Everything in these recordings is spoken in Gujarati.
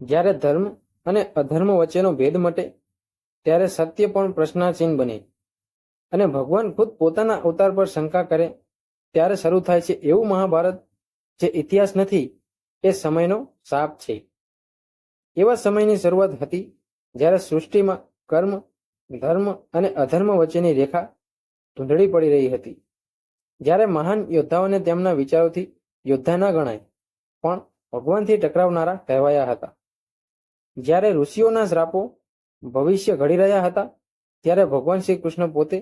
જ્યારે ધર્મ અને અધર્મ વચ્ચેનો ભેદ મટે, ત્યારે સત્ય પણ પ્રશ્નાચિહ્ન બને. અને ભગવાન ખુદ પોતાના અવતાર પર શંકા કરે, ત્યારે શરૂ થાય છે એવું મહાભારત, જે ઇતિહાસ નથી, એ સમયનો શાપ છે. એવા સમયની શરૂઆત હતી, જ્યારે સૃષ્ટિમાં કર્મ, ધર્મ અને અધર્મ વચ્ચેની રેખા ધૂંધળી પડી રહી હતી. જ્યારે મહાન યોદ્ધાઓને તેમના વિચારોથી યોદ્ધા ન ગણાય, પણ ભગવાનથી ટકરાવનારા કહેવાયા હતા. જ્યારે ઋષિઓના શ્રાપો ભવિષ્ય ઘડી રહ્યા હતા, ત્યારે ભગવાન શ્રી કૃષ્ણ પોતે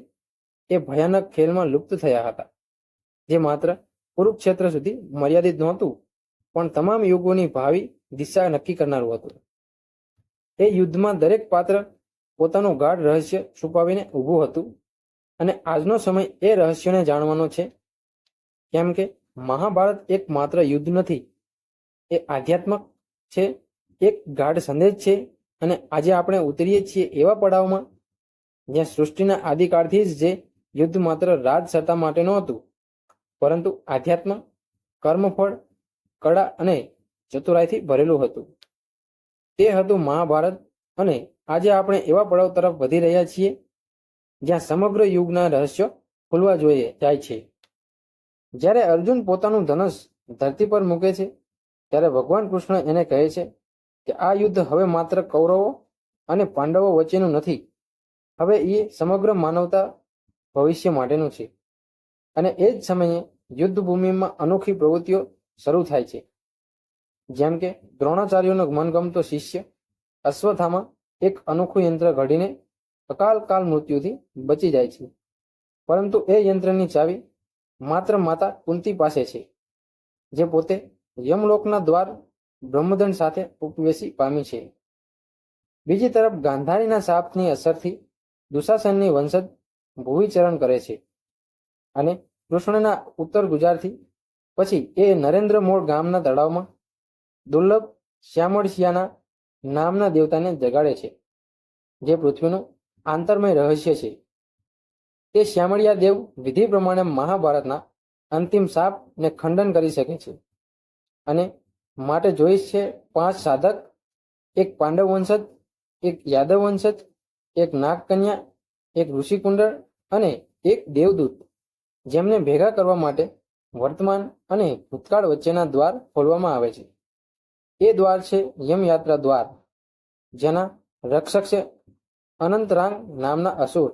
એ ભયાનક ખેલમાં લુપ્ત થયા હતા. જે માત્ર કુરુક્ષેત્ર સુધી મર્યાદિત નહોતું, પણ તમામ યુગોની ભાવિ દિશા નક્કી કરનારું હતું. એ યુદ્ધમાં દરેક પાત્ર પોતાનું ગાઢ રહસ્ય છુપાવીને ઊભું હતું અને આજનો સમય એ રહસ્યોને જાણવાનો છે, કેમ કે મહાભારત એક માત્ર યુદ્ધ નથી, એ આધ્યાત્મક છે એક ગાઢ સંદેશ છે અને આજે આપણે ઉતરીએ છીએ એવા પડાવમાં જ્યાં સૃષ્ટિના આદિકાળથી જ જે યુદ્ધ માત્ર રાજ સત્તા માટે નહોતું, પરંતુ આધ્યાત્મ, કર્મફળ, કળા અને ચતુરાઈથી ભરેલું હતું. તે હતું મહાભારત અને આજે આપણે એવા પડાવ તરફ વધી રહ્યા છીએ જ્યાં સમગ્ર યુગના રહસ્યો ખુલવા જોઈએ જાય છે. જ્યારે અર્જુન પોતાનું ધનુષ ધરતી પર મૂકે છે, ત્યારે ભગવાન કૃષ્ણ એને કહે છે કે આ યુદ્ધ હવે માત્ર કૌરવો અને પાંડવો વચ્ચેનું નથી. હવે એ સમગ્ર માનવતા ભવિષ્ય માટેનું છે. અને એ જ સમયે યુદ્ધ ભૂમિમાં અનોખી પ્રવૃત્તિઓ શરૂ થાય છે. જેમ કે દ્રોણાચાર્યનો મનગમતો શિષ્ય અશ્વથામાં એક અનોખું યંત્ર ઘડીને અકાલ કાલ મૃત્યુથી બચી જાય છે. પરંતુ એ યંત્રની ચાવી માત્ર માતા કુંતી પાસે છે, જે પોતે યમલોકના દ્વાર બ્રહ્મદંડ સાથે ઉપવેશી પામી છે. બીજી તરફ ગાંધારીના શાપની અસરથી દુશાસનની વંશજ ભૂવિચરણ કરે છે અને કૃષ્ણના ઉત્તર ગુજારથી પછી એ નરેન્દ્ર મોળ ગામના તળાવમાં દુર્લભ શ્યામળશિયાના નામના દેવતાને જગાડે છે, જે પૃથ્વીનું આંતરમય રહસ્ય છે. તે શ્યામળિયા દેવ વિધિ પ્રમાણે મહાભારતના અંતિમ શાપને ખંડન કરી શકે છે અને માટે જોઈશ છે પાંચ સાધક, એક પાંડવ વંશજ, એક યાદવ વંશજ, એક નાગકન્યા, એક ઋષિકુંડળ અને એક દેવદૂત, જેમને ભેગા કરવા માટે વર્તમાન અને ભૂતકાળ વચ્ચેના દ્વાર ખોલવામાં આવે છે. એ દ્વાર છે યમયાત્રા દ્વાર, જેના રક્ષક છે અનંતરાંગ નામના અસુર.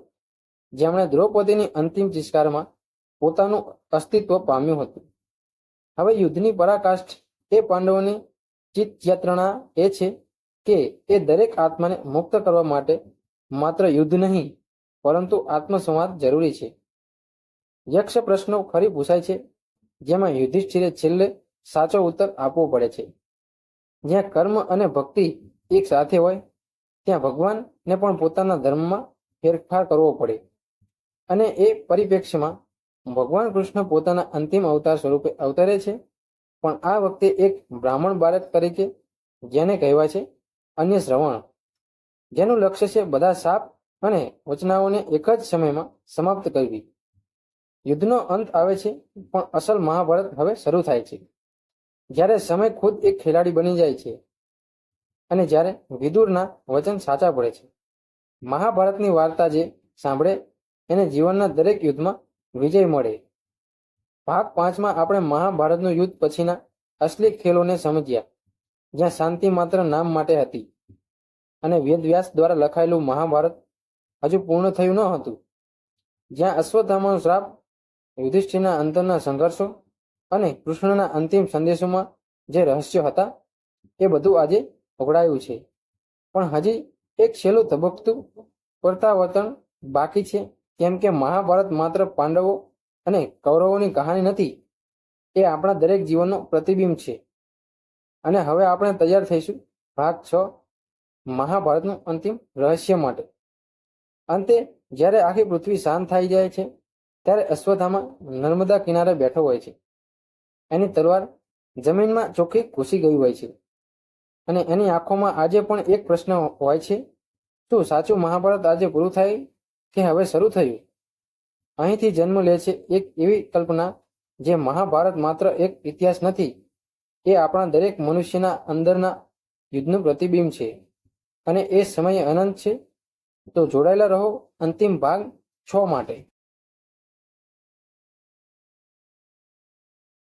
જેમણે દ્રૌપદીની અંતિમ ચિસ્કારમાં પોતાનું અસ્તિત્વ પામ્યું હતું. હવે યુદ્ધની પરાકાષ્ઠ એ પાંડવોની ચિત્ત યાત્રણા એ છે કે એ દરેક આત્માને મુક્ત કરવા માટે માત્ર યુદ્ધ નહીં, પરંતુ આત્મસંવાદ જરૂરી છે. યક્ષ પ્રશ્નો ફરી પૂછાય છે, જેમાં યુધિષ્ઠિરે છેલ્લે સાચો ઉત્તર આપવો પડે છે. જ્યાં કર્મ અને ભક્તિ એક સાથે હોય, ત્યાં ભગવાનને પણ પોતાના ધર્મમાં ફેરફાર કરવો પડે. અને એ પરિપ્રેક્ષ્યમાં ભગવાન કૃષ્ણ પોતાના અંતિમ અવતાર સ્વરૂપે અવતરે છે પણ આ વખતે એક બ્રાહ્મણ બાળક તરીકે જેને કહેવાય છે અન્ય શ્રવણ. જેનું લક્ષ્ય છે બધા સાપ અને વચનાઓને એક જ સમયમાં સમાપ્ત કરવી. યુદ્ધનો અંત આવે છે, પણ અસલ મહાભારત હવે શરૂ થાય છે. જ્યારે સમય ખુદ એક ખેલાડી બની જાય છે અને જ્યારે વિદુરના વચન સાચા પડે છે. મહાભારતની વાર્તા જે સાંભળે, એને જીવનના દરેક યુદ્ધમાં વિજય મળે. ભાગ પાંચમાં આપણે મહાભારતનું યુદ્ધ પછીના અસલી ખેલોને સમજ્યા, જ્યાં શાંતિ માત્ર નામ માટે હતી. અને વેદવ્યાસ દ્વારા લખાયેલું મહાભારત હજુ પૂર્ણ થયું ન હતું. જ્યાં અશ્વત્થામાનો શ્રાપ યુધિષ્ઠિરના અંતરના સંઘર્ષો અને કૃષ્ણના અંતિમ સંદેશોમાં જે રહસ્યો હતા, એ બધું આજે ઓગળાયું છે. પણ હજી એક છેલ્લું ધબકતું પ્રત્યાવર્તન બાકી છે, કેમ કે મહાભારત માત્ર પાંડવો અને કૌરવોની કહાની નથી, એ આપણા દરેક જીવનનો પ્રતિબિંબ છે. અને હવે આપણે તૈયાર થઈશું ભાગ છ, મહાભારતનું અંતિમ રહસ્ય માટે. અંતે, જ્યારે આખી પૃથ્વી શાંત થઈ જાય છે, ત્યારે અશ્વથામાં નર્મદા કિનારે બેઠો હોય છે. એની તલવાર જમીનમાં ચોખ્ખી ઘૂસી ગઈ હોય છે. અને એની આંખોમાં આજે પણ એક પ્રશ્ન હોય છે, શું સાચું મહાભારત આજે પૂરું થાય કે હવે શરૂ થયું? અહીંથી જન્મ લે છે એક એવી કલ્પના જે મહાભારત માત્ર એક ઇતિહાસ નથી, એ આપણા દરેક મનુષ્યના અંદરના યુદ્ધનું પ્રતિબિંબ છે. અને એ સમય અનંત છે. તો જોડાયેલા રહો અંતિમ ભાગ છ માટે.